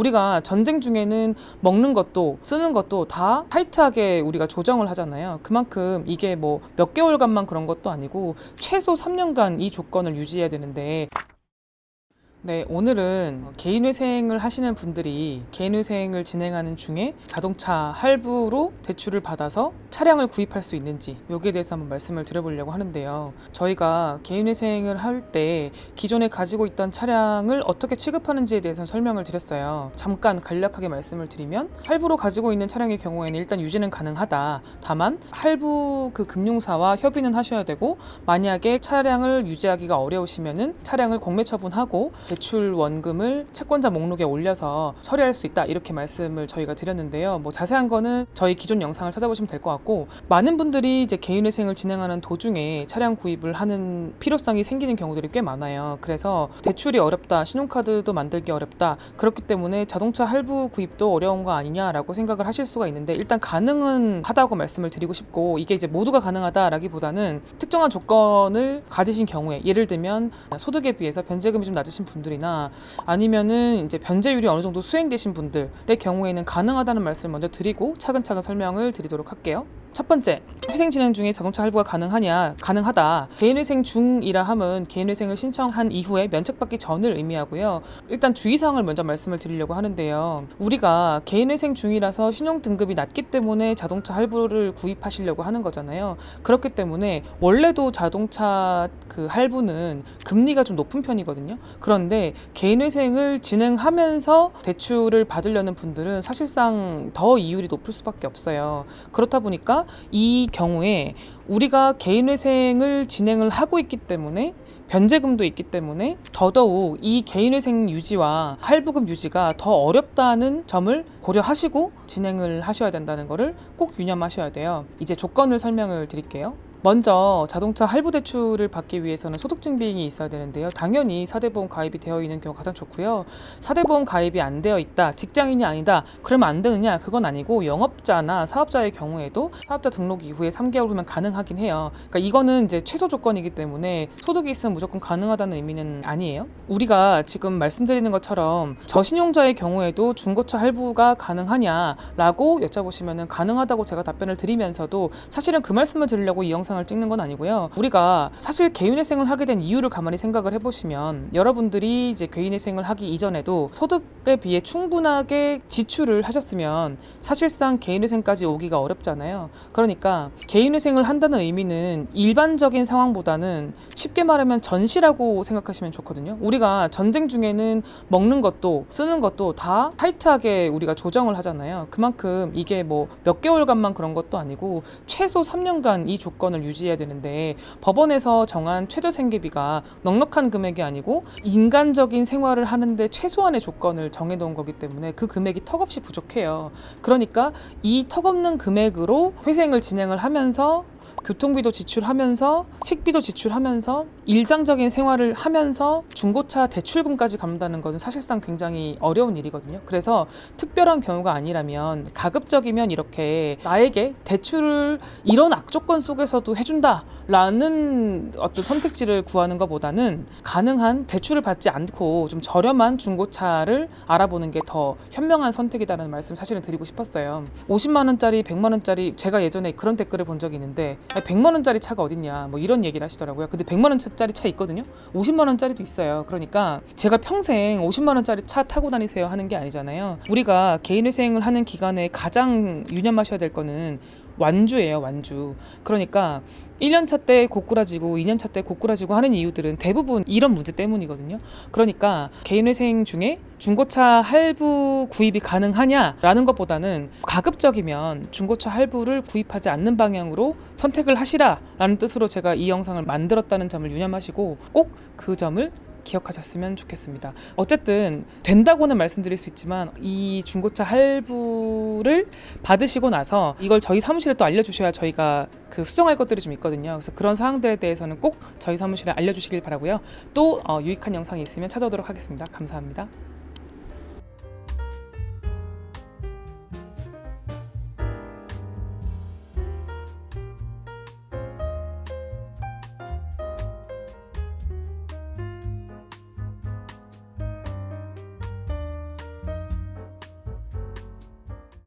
우리가 전쟁 중에는 먹는 것도 쓰는 것도 다 타이트하게 우리가 조정을 하잖아요. 그만큼 이게 뭐 몇 개월간만 그런 것도 아니고 최소 3년간 이 조건을 유지해야 되는데 네, 오늘은 개인회생을 하시는 분들이 개인회생을 진행하는 중에 자동차 할부로 대출을 받아서 차량을 구입할 수 있는지 여기에 대해서 한번 말씀을 드려보려고 하는데요. 저희가 개인회생을 할 때 기존에 가지고 있던 차량을 어떻게 취급하는지에 대해서 설명을 드렸어요. 잠깐 간략하게 말씀을 드리면 할부로 가지고 있는 차량의 경우에는 일단 유지는 가능하다. 다만 할부 그 금융사와 협의는 하셔야 되고 만약에 차량을 유지하기가 어려우시면은 차량을 공매 처분하고 대출 원금을 채권자 목록에 올려서 처리할 수 있다 이렇게 말씀을 저희가 드렸는데요. 뭐 자세한 거는 저희 기존 영상을 찾아보시면 될 것 같고 많은 분들이 이제 개인회생을 진행하는 도중에 차량 구입을 하는 필요성이 생기는 경우들이 꽤 많아요. 그래서 대출이 어렵다, 신용카드도 만들기 어렵다. 그렇기 때문에 자동차 할부 구입도 어려운 거 아니냐라고 생각을 하실 수가 있는데 일단 가능은 하다고 말씀을 드리고 싶고 이게 이제 모두가 가능하다라기보다는 특정한 조건을 가지신 경우에 예를 들면 소득에 비해서 변제금이 좀 낮으신 분 들이나 아니면은 이제 변제율이 어느 정도 수행되신 분들의 경우에는 가능하다는 말씀을 먼저 드리고 차근차근 설명을 드리도록 할게요. 첫 번째, 회생 진행 중에 자동차 할부가 가능하냐? 가능하다. 개인회생 중이라 함은 개인회생을 신청한 이후에 면책받기 전을 의미하고요. 일단 주의사항을 먼저 말씀을 드리려고 하는데요. 우리가 개인회생 중이라서 신용등급이 낮기 때문에 자동차 할부를 구입하시려고 하는 거잖아요. 그렇기 때문에 원래도 자동차 그 할부는 금리가 좀 높은 편이거든요. 그런데 개인회생을 진행하면서 대출을 받으려는 분들은 사실상 더 이율이 높을 수밖에 없어요. 그렇다 보니까 이 경우에 우리가 개인회생을 진행을 하고 있기 때문에 변제금도 있기 때문에 더더욱 이 개인회생 유지와 할부금 유지가 더 어렵다는 점을 고려하시고 진행을 하셔야 된다는 것을 꼭 유념하셔야 돼요. 이제 조건을 설명을 드릴게요. 먼저 자동차 할부 대출을 받기 위해서는 소득 증빙이 있어야 되는데요. 당연히 사대보험 가입이 되어 있는 경우가 가장 좋고요. 사대보험 가입이 안 되어 있다, 직장인이 아니다, 그러면 안 되느냐? 그건 아니고 영업자나 사업자의 경우에도 사업자 등록 이후에 3개월 후면 가능하긴 해요. 그러니까 이거는 이제 최소 조건이기 때문에 소득이 있으면 무조건 가능하다는 의미는 아니에요. 우리가 지금 말씀드리는 것처럼 저신용자의 경우에도 중고차 할부가 가능하냐라고 여쭤보시면은 가능하다고 제가 답변을 드리면서도 사실은 그 말씀을 드리려고 이 영상 을 찍는 건 아니고요. 우리가 사실 개인회생을 하게 된 이유를 가만히 생각을 해보시면 여러분들이 이제 개인회생을 하기 이전에도 소득에 비해 충분하게 지출을 하셨으면 사실상 개인회생까지 오기가 어렵잖아요. 그러니까 개인회생을 한다는 의미는 일반적인 상황보다는 쉽게 말하면 전시라고 생각하시면 좋거든요. 우리가 전쟁 중에는 먹는 것도 쓰는 것도 다 타이트하게 우리가 조정을 하잖아요. 그만큼 이게 뭐 몇 개월간만 그런 것도 아니고 최소 3년간 이 조건을 유지해야 되는데 법원에서 정한 최저 생계비가 넉넉한 금액이 아니고 인간적인 생활을 하는데 최소한의 조건을 정해놓은 거기 때문에 그 금액이 턱없이 부족해요. 그러니까 이 턱없는 금액으로 회생을 진행을 하면서 교통비도 지출하면서 식비도 지출하면서 일상적인 생활을 하면서 중고차 대출금까지 갚는다는 것은 사실상 굉장히 어려운 일이거든요. 그래서 특별한 경우가 아니라면 가급적이면 이렇게 나에게 대출을 이런 악조건 속에서도 해준다라는 어떤 선택지를 구하는 것보다는 가능한 대출을 받지 않고 좀 저렴한 중고차를 알아보는 게 더 현명한 선택이다라는 말씀 사실은 드리고 싶었어요. 50만 원짜리, 100만 원짜리 제가 예전에 그런 댓글을 본 적이 있는데 아니, 100만 원짜리 차가 어딨냐 뭐 이런 얘기를 하시더라고요. 근데 100만 원짜리 차 있거든요. 50만 원짜리도 있어요. 그러니까 제가 평생 50만 원짜리 차 타고 다니세요 하는 게 아니잖아요. 우리가 개인회생을 하는 기간에 가장 유념하셔야 될 거는 완주예요, 완주. 그러니까 1년차 때 고꾸라지고 2년차 때 고꾸라지고 하는 이유들은 대부분 이런 문제 때문이거든요. 그러니까 개인회생 중에 중고차 할부 구입이 가능하냐라는 것보다는 가급적이면 중고차 할부를 구입하지 않는 방향으로 선택을 하시라라는 뜻으로 제가 이 영상을 만들었다는 점을 유념하시고 꼭 그 점을 기억하셨으면 좋겠습니다. 어쨌든 된다고는 말씀드릴 수 있지만 이 중고차 할부를 받으시고 나서 이걸 저희 사무실에 또 알려주셔야 저희가 그 수정할 것들이 좀 있거든요. 그래서 그런 사항들에 대해서는 꼭 저희 사무실에 알려주시길 바라고요. 또 어, 유익한 영상이 있으면 찾아오도록 하겠습니다. 감사합니다.